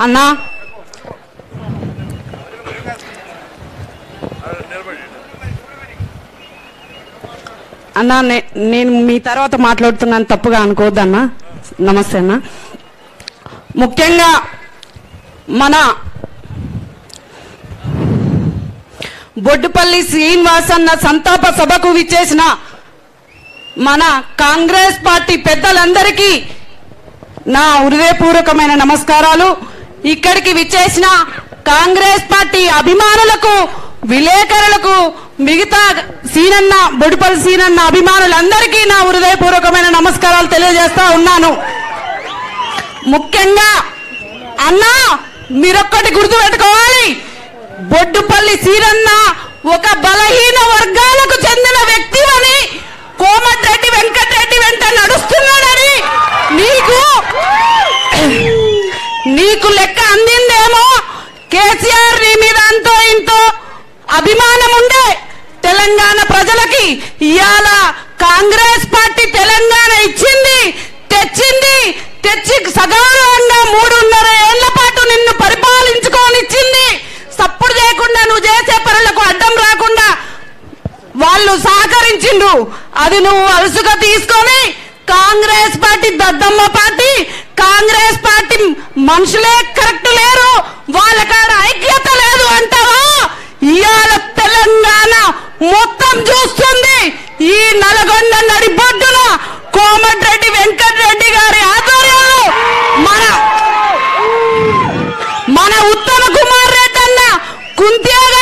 అన్నా. అన్నా నేను మీ తర్వాత మాట్లాడుతున్నాను తప్పుగా అనుకోవద్దన్నా. నమస్తే అన్న. ముఖ్యంగా మన బొడ్డుపల్లి శ్రీనివాస్ అన్న సంతాప సభకు విచ్చేసిన మన కాంగ్రెస్ పార్టీ పెద్దలందరికీ నా హృదయపూర్వకమైన నమస్కారాలు. ఇక్కడికి విచ్చేసిన కాంగ్రెస్ పార్టీ అభిమానులకు విలేకరులకు మిగతా సీనన్న బొడిపల్లి సీనన్న అభిమానులందరికీ నా హృదయపూర్వకమైన నమస్కారాలు తెలియజేస్తా ఉన్నాను. ముఖ్యంగా అన్నా మీరొక్కటి గుర్తుపెట్టుకోవాలి బొడ్డుపల్లి సీరన్న ఒక బలహీన వర్గాలకు చెందిన వ్యక్తి అని కోమటిరెడ్డి వెంకటరెడ్డి వెంట నడుస్తున్నాడని నీకు నీకు లెక్క అందిందేమో కేసీఆర్ నీ మీద అంతో ఇంతో అభిమానం ఉండే తెలంగాణ ప్రజలకి ఇవాళ కాంగ్రెస్ పార్టీ తెలంగాణ ఇచ్చింది తెచ్చింది తెచ్చి సగం సహకరించిండ్రు అది నువ్వు అలసుగా తీసుకొని కాంగ్రెస్ పార్టీ దద్దమ్మ పార్టీ కాంగ్రెస్ పార్టీ మనుషులే కరెక్ట్ లేరు వాళ్ళ కాడ ఐక్యత లేదు అంటావా? ఇవాళ తెలంగాణ మొత్తం చూస్తుంది. ఈ నల్గొండ నడిబొడ్డున కోమటిరెడ్డి వెంకటరెడ్డి గారి ఆధ్వర్యంలో మన మన ఉత్తమ కుమార్ రెడ్డి అన్న కుంత్యాగ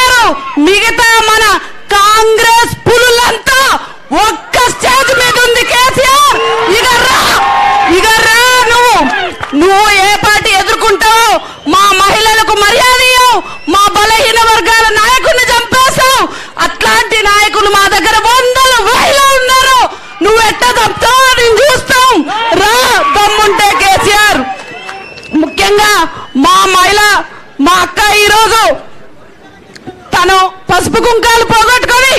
నువ్వు ఎట్ట నేను చూస్తాం. రా దమ్ముంటే కేసీఆర్. ముఖ్యంగా మా మహిళ మా అక్క ఈరోజు తను పసుపు కుంకాలు పోగొట్టుకొని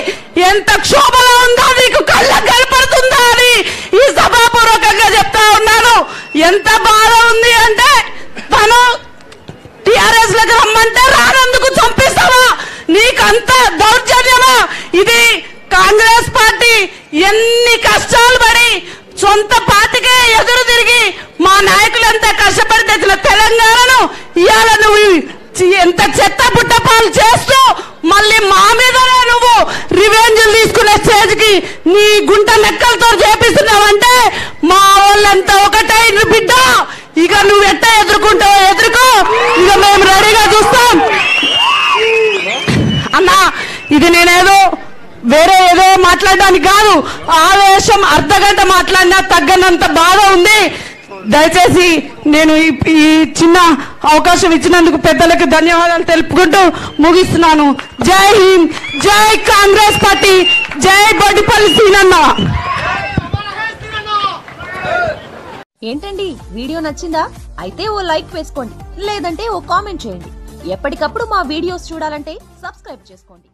ఎంత క్షోభలో ఉందో నీకు కళ్ళ కనపడుతుందా అని ఈ సభాపూర్వకంగా చెప్తా ఉన్నాను. ఎంత బాధ ఉంది అంటే తను టిఆర్ఎస్లకు రమ్మంటే రానందుకు చంపిస్తావా? నీకంత దౌర్జన్యమా? ఇది కాంగ్రెస్ పార్టీ ఎన్ని కష్టాలు పడి సొంత పాతికే ఎదురు తిరిగి మా నాయకులంతా కష్టపడి తెచ్చిన తెలంగాణను ఇవాళ నువ్వు ఎంత చెత్త పుట్ట పాలు చేస్తూ మళ్ళీ మా మీదనే నువ్వు రివెంజ్ తీసుకునే స్టేజ్కి నీ గుంట లెక్కలతో చేపిస్తున్నావంటే మా వాళ్ళంతా ఒకటే బిడ్డ. ఇక నువ్వు ఎట్ట ఎదుర్కొంటావో ఎదుర్కో. ఇక మేము రెడీగా చూస్తాం. అన్నా ఇది నేనేదో వేరే ఏదో మాట్లాడడానికి కాదు. ఆవేశం అర్ధ గంట మాట్లాడినా తగ్గనంత బాధ ఉంది. దయచేసి నేను ఈ ఈ చిన్న అవకాశం ఇచ్చినందుకు పెద్దలకు ధన్యవాదాలు తెలుపుకుంటూ ముగిస్తున్నాను. జై హింద్ జై కాంగ్రెస్ పార్టీ జై బొడ్డిపల్లి సీనన్న ఏంటండి వీడియో నచ్చిందా? అయితే ఓ లైక్ వేసుకోండి లేదంటే ఓ కామెంట్ చేయండి. ఎప్పటికప్పుడు మా వీడియోస్ చూడాలంటే సబ్స్క్రైబ్ చేసుకోండి.